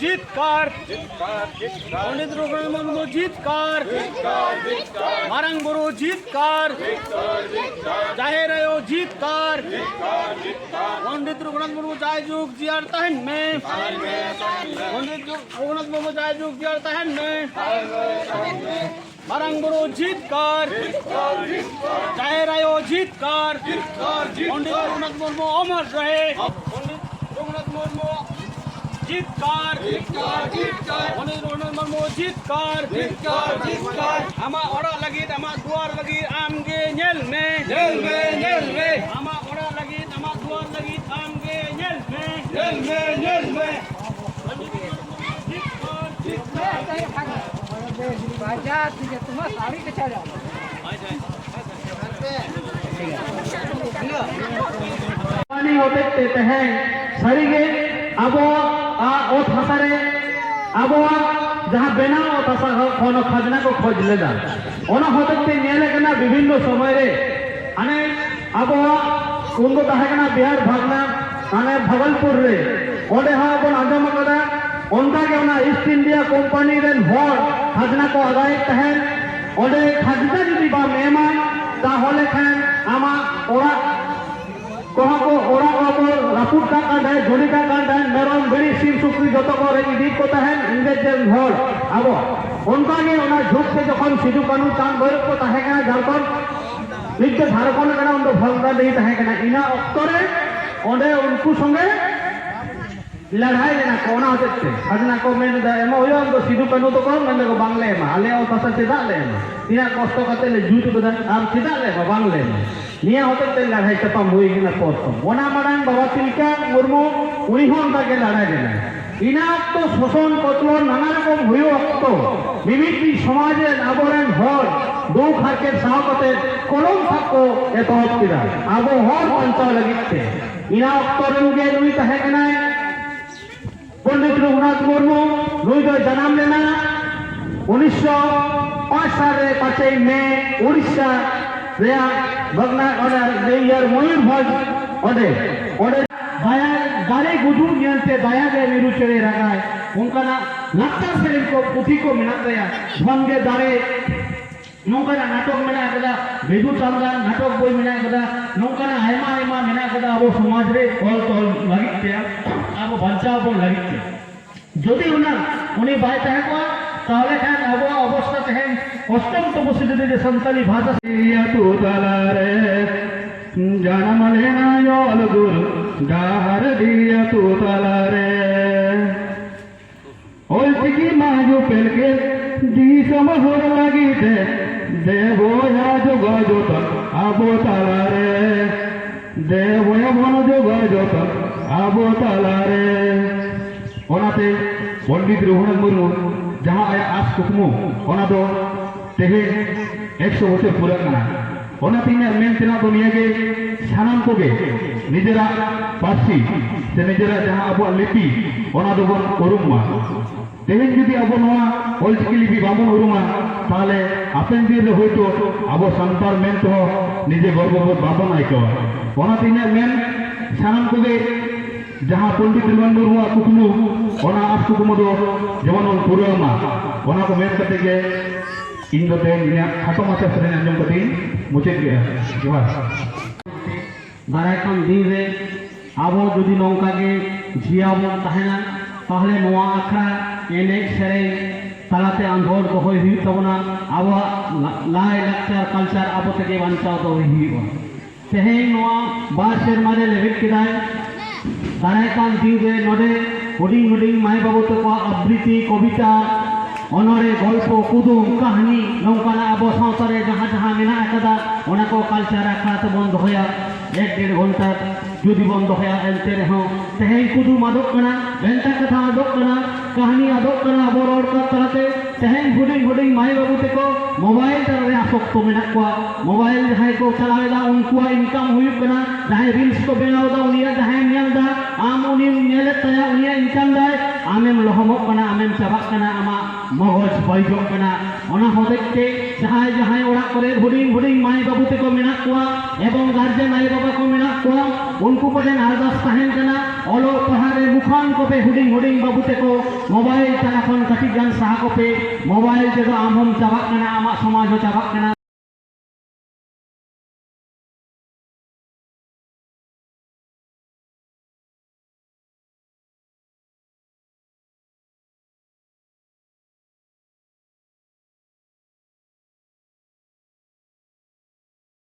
জিতকার পণ্ডিত রঘুনাথ মুর্মু জিতকার মারাং গুরু জিতকার জাহের আয়ো জিতকার পণ্ডিত রঘুনাথ মুর্মু জয় যুগ জিয়ার তাহেন মে। পণ্ডিত রঘুনাথ মুর্মু জয় যুগ জিয়ার তাহেন মে। মারাং গুরু জিতকার জাহের আয়ো জিতকার পণ্ডিত রঘুনাথ মুর্মু অমর রহে। পণ্ডিত রঘুনাথ মুর্মু জিতকার জিতকার জিতকার অনিল রোহন মর্মু জিতকার জিতকার জিতকার আমা ওরা লাগি আমা দুয়ার লাগি আমগে নেল মে নেল মে নেল মে আমা ওরা লাগি আমা দুয়ার লাগি আমগে নেল মে নেল মে নেল মে জিতকার জিতকার বাজা ঠিক আছে তোমার সারি কে চলে যাও আয় যায় पानी होते हैं सरिगे अब খাজনা বিভিন্ন সময়ে আনে আবহাওয়া উন্দ তাহে কেনা বিহার ভাগনা মানে ভাগলপুর আজম ইস্ট ইন্ডিয়া কোম্পানি রেন হর খাজনা কো আদায় তাহেন ওডে খাজনা যদি ᱠᱚᱦᱚᱸ ᱠᱚ ᱚᱲᱟᱜ ᱚᱲᱟᱜ ᱨᱟᱹᱯᱩᱫ ᱠᱟᱜ ᱠᱟᱱ ᱛᱟᱦᱮᱸᱫ ᱡᱷᱩᱲᱤ ᱠᱟᱜ ᱠᱟᱱ ᱛᱟᱦᱮᱸᱫ ᱢᱮᱨᱚᱢ ᱵᱷᱤᱲᱤ ᱥᱤᱢ ᱥᱩᱠᱨᱤ ᱡᱚᱛᱚ ᱠᱚ ᱨᱮᱡ ᱠᱚ ᱛᱟᱦᱮᱸᱫ ᱤᱝᱨᱮᱡᱽ ᱨᱮᱱ ᱦᱚᱲ ᱟᱵᱚ ᱚᱱᱠᱟᱜᱮ ᱚᱱᱟ ᱡᱷᱩᱠ ᱡᱚᱠᱷᱚᱱ ᱥᱤᱫᱩ ᱠᱟᱹᱱᱩ ᱪᱟᱸᱫ ᱠᱚ ᱛᱟᱦᱮᱸ ᱠᱟᱱᱟ ᱡᱷᱟᱲᱠᱷᱚᱸᱰ ᱢᱤᱫᱴᱮᱱ ᱡᱷᱟᱲᱠᱷᱚᱸᱰ ᱠᱟᱱᱟ ᱩᱱᱫᱚ ᱵᱷᱚᱞᱫᱟ ᱰᱤ ᱛᱟᱦᱮᱸ ᱠᱟᱱᱟ ᱤᱱᱟᱹ ᱚᱠᱛᱚ ᱨᱮ ᱚᱸᱰᱮ ᱩᱱᱠᱩ ᱥᱚᱸᱜᱮ લડાઈ એના કોના જ છે આજના કો મેં એમાં હોય આમ તો સીધું પેલું તો કોણ મેં કહો બાંગ્લા એમાં હાલે આવો પાછા સીધા લે એમાં ત્યાં કોસ્તો કરતે એટલે જૂઠ બધા આમ સીધા લે એમાં બાંગ્લા એમાં નિયા હોતે તે લડાઈ ચપામ હોય ગયેલા કોસ્તો ઓના મારા બાબા તિલકા મુર્મુ ઉણી હોન તાકે લડાઈ ગયેલા ইনাক্ত শোষণ কতল নানা রকম হয়ে অক্ত বিভিন্ন সমাজের আবরণ হর দৌ খাকের সাহকতের কলম থাক্য এ তহকিরা আবহর অঞ্চল লাগিচ্ছে ইনা অক্তর রুগে রুই তাহে কেনায় পণ্ডিত রঘুনাথ মুর্মু রুইদয় জানাম লেনা উনিশশো পাঁচ সালে পাঁচই মে উড়িষ্যা রেয়া ভগনা অর্ডার নেইয়ার ময়ূরভঞ্জ অডে অডে દયા ગારે ગુજુ નિયંતે દયા દે વિરુ ચડે રાખાય ઉનકાના લાગતા શરીર કો પુથી કો મેના દયા ધન દે દારે નોંકાના નાટક મેના કદા ભેગુ ચામદાન નાટક બોય મેના કદા નોંકાના આયમા આયમા મેના કદા આવો સમાજ રે ઓલ તોલ લાગી તે বন লাগিতে যদি উনার উনি বাই তাহে কোয়া তাহলে খান আবো অবস্থা তাহেন অষ্টম তপস্বী যে সন্তালি ভাষা ইয়া তু তালারে জানাম লেনা জল গুরু ডাহার দিয়া তু তালারে ওই থেকে মাজু পেলকে দি সমহর লাগিতে দেবয়া যোগাযোগ আবো তালারে দেবয় মনোযোগ যত আবতালারে ওনাতে পণ্ডিত রঘুনাথ মুর্মু ᱡᱟᱦᱟᱸ ᱟᱭᱟᱜ ᱟᱥ ᱠᱩᱠᱢᱩ ᱚᱱᱟ ᱫᱚ ᱛᱮᱦᱮᱧ ᱮᱠᱥᱚ ᱵᱚᱪᱷᱚᱨ ᱯᱩᱨᱟᱹᱜ ᱠᱟᱱᱟ ᱚᱱᱟᱛᱮ ᱤᱧᱟᱹᱜ ᱢᱮᱱ ᱛᱮᱱᱟᱜ ᱫᱚ ᱱᱤᱭᱟᱹᱜᱮ ᱥᱟᱱᱟᱢ ᱠᱚᱜᱮ ᱱᱤᱡᱮᱨᱟᱜ ᱯᱟᱹᱨᱥᱤ ᱥᱮ ᱱᱤᱡᱮᱨᱟᱜ ᱡᱟᱦᱟᱸ ᱟᱵᱚᱣᱟᱜ ᱞᱤᱯᱤ ᱚᱱᱟ ᱫᱚᱵᱚᱱ ᱩᱨᱩᱢ ᱢᱟ ᱛᱮᱦᱮᱧ ᱡᱩᱫᱤ ᱟᱵᱚ ᱱᱚᱣᱟ ᱚᱞᱪᱤᱠᱤ ᱞᱤᱯᱤ ᱵᱟᱵᱚᱱ ᱩᱨᱩᱢᱟ তাহলে ᱟᱯᱮᱱ ᱫᱤᱱ ᱨᱮ ᱦᱳᱭᱛᱳ ᱟᱵᱚ ᱥᱟᱱᱛᱟᱲ ᱢᱮᱱ ᱛᱮᱦᱚᱸ ᱱᱤᱡᱮ ᱜᱚᱨᱵᱚᱵᱳᱫ ᱵᱟᱵᱚᱱ ᱟᱹᱭᱠᱟᱹᱣᱟ ᱚᱱᱟᱛᱮ ᱤᱧᱟᱹᱜ ᱢᱮᱱ ᱥᱟᱱᱟᱢ ᱠᱚᱜᱮ ᱡᱟᱦᱟᱸ ᱯᱚᱱᱰᱤᱛ ᱨᱤᱢᱟᱱ ᱢᱩᱨᱢᱩᱣᱟᱜ ᱠᱩᱠᱢᱩ ᱚᱱᱟ ᱟᱥ ᱠᱩᱠᱢᱩ ᱫᱚ ᱡᱮᱢᱚᱱ ᱵᱚᱱ ᱯᱩᱨᱟᱹᱣ ᱢᱟ ᱚᱱᱟ ᱠᱚ ᱢᱮᱱ ᱠᱟᱛᱮ ᱜᱮ ᱤᱧ ᱫᱚ ᱛᱮᱦᱮᱧ ᱤᱧᱟᱹᱜ ᱠᱷᱟᱴᱚ ᱢᱟᱪᱷᱟ ᱥᱮᱨᱮᱧ ᱟᱸᱡᱚᱢ ᱠᱟᱛᱮ ᱤᱧ ᱢᱩᱪᱟᱹᱫ ᱠᱮᱜᱼᱟ ᱡᱚᱦᱟᱨ ᱫᱟᱨᱟᱭ ᱠᱟᱱ ᱫᱤᱱ ᱨᱮ ᱟᱵᱚ ᱡᱩᱫᱤ ᱱᱚᱝᱠᱟ ᱜᱮ ᱡᱤᱭᱟᱵᱚᱱ ᱛᱟᱦᱮᱱᱟ ᱛᱟᱦᱞᱮ ᱱᱚᱣᱟ ᱟᱠᱷᱲᱟ ᱮᱱᱮᱡ ᱥᱮᱨᱮᱧ সালাতে আন্ধর দহই হুᱭᱩᱜ ᱛᱟᱵᱚᱱᱟ ᱟᱵᱚᱣᱟᱜ ᱞᱟᱭ ᱞᱟᱠᱪᱟᱨ ᱠᱟᱞᱪᱟᱨ ᱟᱵᱚ ᱛᱮᱜᱮ ᱵᱟᱧᱪᱟᱣ ᱫᱚᱦᱚᱭ ᱦᱩᱭᱩᱜᱼᱟ ᱛᱮᱦᱮᱧ ᱱᱚᱣᱟ ᱵᱟᱨ ᱥᱮᱨᱢᱟ ᱨᱮ ᱞᱮᱵᱮᱫ ᱠᱮᱫᱟᱭ ᱫᱟᱨᱟᱭ ᱠᱟᱱ ᱫᱤᱱ ᱨᱮ ᱱᱚᱰᱮ ᱦᱩᱰᱤᱧ ᱦᱩᱰᱤᱧ ᱢᱟᱹᱭ ᱵᱟᱹᱵᱩ ᱛᱟᱠᱚᱣᱟᱜ ᱟᱵৃᱛতি ᱠᱚᱵᱤᱛᱟ অনরে গল্প কুদুম কাহিনী নৌকানা আবো সাঁওতারে যাহা যাহা মেনা কাদা ওনাকে কালচার আখড়াতে বন্ধ হয়া এক দেড় ঘণ্টা যদি বন্ধ হয়া এনতে রেহ তেহেন কুদুম আদক কানা ঘণ্টা কথা ᱛᱮᱦᱮᱧ ᱦᱩᱰᱤᱧ ᱦᱩᱰᱤᱧ ᱢᱟᱹᱭ ᱵᱟᱹᱵᱩ ᱛᱮᱠᱚ ᱢᱳᱵᱟᱭᱤᱞ ᱛᱟᱨᱮ ᱟᱥᱚᱠᱛᱚ ᱢᱮᱱᱟᱜ ᱠᱚᱣᱟ ᱢᱳᱵᱟᱭᱤᱞ ᱡᱟᱦᱟᱸᱭ ᱠᱚ ᱪᱟᱞᱟᱣᱮᱫᱟ ᱩᱱᱠᱩᱣᱟᱜ ᱤᱱᱠᱟᱢ ᱦᱩᱭᱩᱜ ᱠᱟᱱᱟ ᱡᱟᱦᱟᱸᱭ ᱨᱤᱞᱥ ᱠᱚ ᱵᱮᱱᱟᱣ ᱮᱫᱟ ᱩᱱᱤᱭᱟᱜ ᱡᱟᱦᱟᱸᱭᱮᱢ ᱧᱮᱞᱫᱟ ᱟᱢ ᱩᱱᱤᱢ ᱧᱮᱞᱮᱫ ᱛᱟᱭᱟ ᱩᱱᱤᱭᱟᱜ ᱤᱱᱠᱟᱢ ᱫᱟᱭ ᱟᱢᱮᱢ ᱞᱚᱦᱚᱢᱚᱜ ᱠᱟᱱᱟ ᱟᱢᱮᱢ ᱪᱟᱵᱟᱜ ᱠᱟᱱᱟ ᱟᱢᱟᱜ ᱢᱚᱜᱚᱡᱽ ᱵᱟᱹᱲᱤᱡᱚᱜ ᱠᱟᱱᱟ ᱚᱱᱟ ᱦᱚᱛᱮᱡ ᱛᱮ ᱡᱟᱦᱟᱸᱭ ᱡᱟᱦᱟᱸᱭ ᱚᱲᱟᱜ ᱠᱚᱨᱮ ᱦᱩᱰᱤᱧ ᱦᱩᱰᱤᱧ ᱢᱟᱹᱭ ᱵᱟᱹᱵᱩ ᱛᱮᱠᱚ ᱢᱮᱱᱟᱜ ᱠᱚᱣᱟ ᱮᱵᱚᱝ ᱜᱟᱨᱡᱮᱱ ᱟᱭᱳ ᱵᱟᱵᱟ ᱠᱚ ᱢᱮᱱᱟᱜ ᱠᱚᱣᱟ ᱩᱱᱠᱩ ᱠᱚᱴᱷᱮᱱ ᱟᱨᱫᱟᱥ ᱛᱟᱦᱮᱱ ᱠᱟᱱᱟ ᱚᱞᱚᱜ ᱯᱟᱲᱦᱟᱜ ᱨᱮ ᱢᱩᱠᱷᱟᱱ ᱠᱚᱯᱮ ᱦᱩᱰᱤᱧ ᱦᱩᱰᱤᱧ ᱵᱟᱹᱵᱩ ᱛᱮᱠᱚ ᱢᱳᱵᱟᱭᱤᱞ ᱛᱟᱞᱟ ᱠᱷᱚᱱ ᱠᱟᱹᱴᱤᱡ ᱜᱟᱱ ᱥᱟᱦᱟ ᱠᱚᱯᱮ ᱢᱳᱵᱟᱭᱤᱞ ᱛᱮᱫᱚ ᱟᱢ ᱦᱚᱢ ᱪᱟᱵᱟᱜ ᱠᱟᱱᱟ ᱟᱢᱟᱜ ᱥᱚᱢᱟᱡᱽ ᱦᱚᱸ ᱪᱟᱵᱟᱜ ᱠᱟᱱᱟ